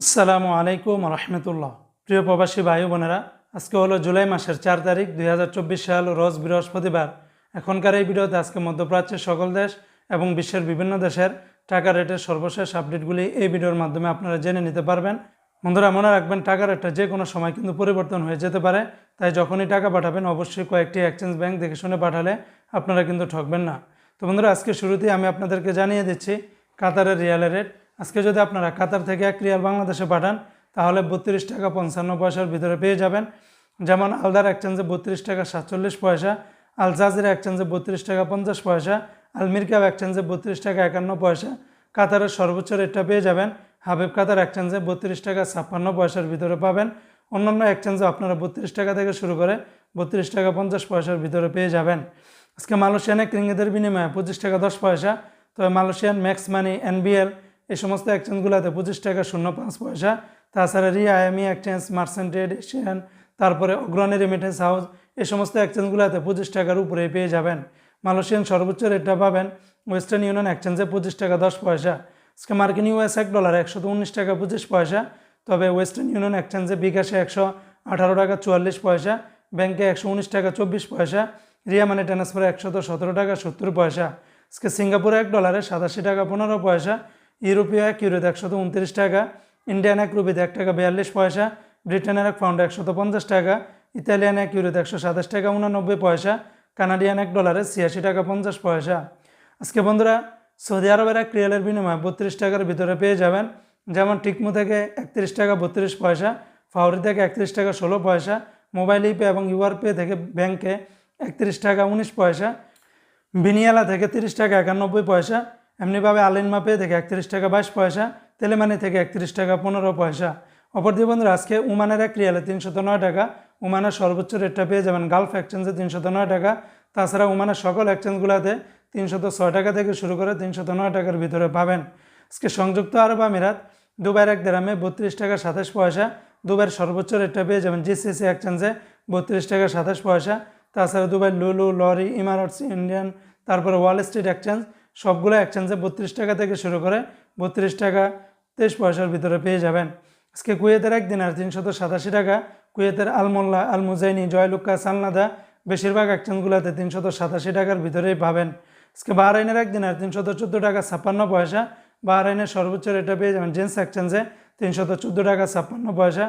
আসসালামু আলাইকুম রহমতুল্লাহ। প্রিয় প্রবাসী ভাই বোনেরা, আজকে হলো জুলাই মাসের চার তারিখ দুই হাজার চব্বিশ সাল, রোজ বৃহস্পতিবার। এখনকার এই ভিডিওতে আজকে মধ্যপ্রাচ্যের সকল দেশ এবং বিশ্বের বিভিন্ন দেশের টাকা রেটের সর্বশেষ আপডেটগুলি এই ভিডিওর মাধ্যমে আপনারা জেনে নিতে পারবেন। বন্ধুরা, মনে রাখবেন টাকা রেটটা যে কোনো সময় কিন্তু পরিবর্তন হয়ে যেতে পারে, তাই যখনই টাকা পাঠাবেন, অবশ্যই কয়েকটি এক্সচেঞ্জ ব্যাংক দেখে শুনে পাঠালে আপনারা কিন্তু ঠকবেন না। তো বন্ধুরা, আজকে শুরুতেই আমি আপনাদেরকে জানিয়ে দিচ্ছি কাতারের রিয়ালের রেট। আজকে যদি আপনারা কাতার থেকে এক রিয়াল বাংলাদেশে পাঠান, তাহলে বত্রিশ টাকা পঞ্চান্ন পয়সার ভিতরে পেয়ে যাবেন। যেমন আলদার এক্সচেঞ্জে বত্রিশ টাকা সাতচল্লিশ পয়সা, আল জাজিরা এক্সচেঞ্জে বত্রিশ টাকা পঞ্চাশ পয়সা, আল মিরকাব এক্সচেঞ্জে বত্রিশ টাকা একান্ন পয়সা। কাতারের সর্বোচ্চ রেটটা পেয়ে যাবেন, হাবিব কাতার এক্সচেঞ্জে বত্রিশ টাকা ছাপ্পান্ন পয়সার ভিতরে পাবেন। অন্যান্য এক্সচেঞ্জে আপনারা বত্রিশ টাকা থেকে শুরু করে বত্রিশ টাকা পঞ্চাশ পয়সার ভিতরে পেয়ে যাবেন। আজকে মালয়েশিয়ানে ক্রিঙ্গেদের বিনিময়ে পঁচিশ টাকা দশ পয়সা। তবে মালয়েশিয়ান ম্যাক্স মানি এনবিএল এই সমস্ত এক্সচেঞ্জগুলোতে পঁচিশ টাকা, শূন্য, পাঁচ পয়সা। তাছাড়া রি আইএমই এক্সচেঞ্জ মার্সেন্টেড এশিয়ান তারপরে অগ্রণী রেমিটেন্স হাউস এই সমস্ত এক্সচেঞ্জগুলোতে পঁচিশ টাকার উপরে পেয়ে যাবেন। মালয়েশিয়ান সর্বোচ্চ রেটটা পাবেন ওয়েস্টার্ন ইউনিয়ন এক্সচেঞ্জে পঁচিশ টাকা, দশ পয়সা। আজকে মার্কিন ইউএস এক ডলার একশো উনিশ টাকা, পঁচিশ পয়সা। তবে ওয়েস্টার্ন ইউনিয়ন এক্সচেঞ্জে বিকাশে একশো আঠারো টাকা, চুয়াল্লিশ পয়সা। ব্যাংকে একশো উনিশ টাকা, চব্বিশ পয়সা। রিয়া মানি ট্রান্সফারে একশত সতেরো টাকা, সত্তর পয়সা। আজকে সিঙ্গাপুরে এক ডলারে সাতাশি টাকা, পনেরো পয়সা। ইউরোপীয় এক ইউরোতে একশত উনত্রিশ টাকা, ইন্ডিয়ান এক রুপিতে এক টাকা বিয়াল্লিশ পয়সা, ব্রিটেনের এক পাউন্ড একশত পঞ্চাশ টাকা, ইতালিয়ান এক ইউরোতে একশো সাতাশ টাকা উনানব্বই পয়সা, কানাডিয়ান এক ডলারে ছিয়াশি টাকা পঞ্চাশ পয়সা। আজকে বন্ধুরা, সৌদি আরবের এক রিয়ালের বিনিময়ে বত্রিশ টাকার ভিতরে পেয়ে যাবেন, যেমন টিকমো থেকে একত্রিশ টাকা বত্রিশ পয়সা ফাউরি থেকে একত্রিশ টাকা ষোলো পয়সা, মোবাইল ইপে এবং ইউআর পে থেকে ব্যাংকে একত্রিশ টাকা উনিশ পয়সা, বিনিয়ালা থেকে তিরিশ টাকা একানব্বই পয়সা এমনিভাবে আলিন মাপে থেকে একত্রিশ টাকা বাইশ পয়সা, তেলেমানি থেকে একত্রিশ টাকা পনেরো পয়সা। অপরদিকে বন্ধুরা, আজকে উমানের এক রিয়ালে তিনশত নয় টাকা। উমানের সর্বোচ্চ রেটটা পেয়ে যাবেন গালফ এক্সচেঞ্জে তিনশত নয় টাকা। তাছাড়া উমানের সকল এক্সচেঞ্জগুলোতে তিনশত ছয় টাকা থেকে শুরু করে তিনশত নয় টাকার ভিতরে পাবেন। আজকে সংযুক্ত আরব আমিরাত, দুবাইয়ের এক দেরামে বত্রিশ টাকা সাতাশ পয়সা। দুবাইয়ের সর্বোচ্চ রেটটা পেয়ে যাবেন জিসিসি এক্সচেঞ্জে বত্রিশ টাকা সাতাশ পয়সা। তাছাড়া দুবাই লুলু, লরি ইমারটস ইন্ডিয়ান, তারপরে ওয়াল স্ট্রিট এক্সচেঞ্জ সবগুলো এক্সচেঞ্জে বত্রিশ টাকা থেকে শুরু করে বত্রিশ টাকা তেইশ পয়সার ভিতরে পেয়ে যাবেন। আজকে কুয়েতের একদিন আর তিনশত সাতাশি টাকা। কুয়েতের আলমোল্লা আল মুজাইনি জয়লুক্কা সালনাদা বেশিরভাগ এক্সচেঞ্জগুলোতে তিনশত সাতাশি টাকার ভিতরেই পাবেন। আজকে বাহরাইনের একদিন আর তিনশত চোদ্দ টাকা ছাপ্পান্ন পয়সা। বাহরাইনের সর্বোচ্চ রেটটা পেয়ে যাবেন জেন্স এক্সচেঞ্জে তিনশত চোদ্দ টাকা ছাপ্পান্ন পয়সা।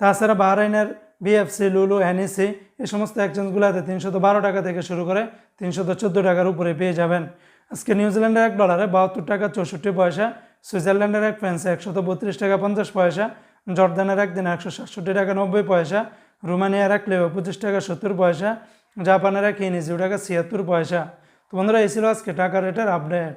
তাছাড়া বাহরাইনের বিএফসি লুলু এনইসি এই সমস্ত এক্সচেঞ্জগুলোতে তিনশত বারো টাকা থেকে শুরু করে তিনশত চোদ্দ টাকার উপরে পেয়ে যাবেন। আজকে নিউজিল্যান্ডের এক ডলারে বাহাত্তর টাকা চৌষট্টি পয়সা, সুইজারল্যান্ডের এক ফ্রান্সে একশত বত্রিশ টাকা পঞ্চাশ পয়সা, জর্দানের একদিন একশো সাতষট্টি টাকা নব্বই পয়সা, রোমানিয়ার এক লেবে পঁচিশ টাকা সত্তর পয়সা, জাপানের এক ইনিজিও টাকা ছিয়াত্তর পয়সা। তো বন্ধুরা, এই ছিল আজকে টাকা রেটের আপডেট।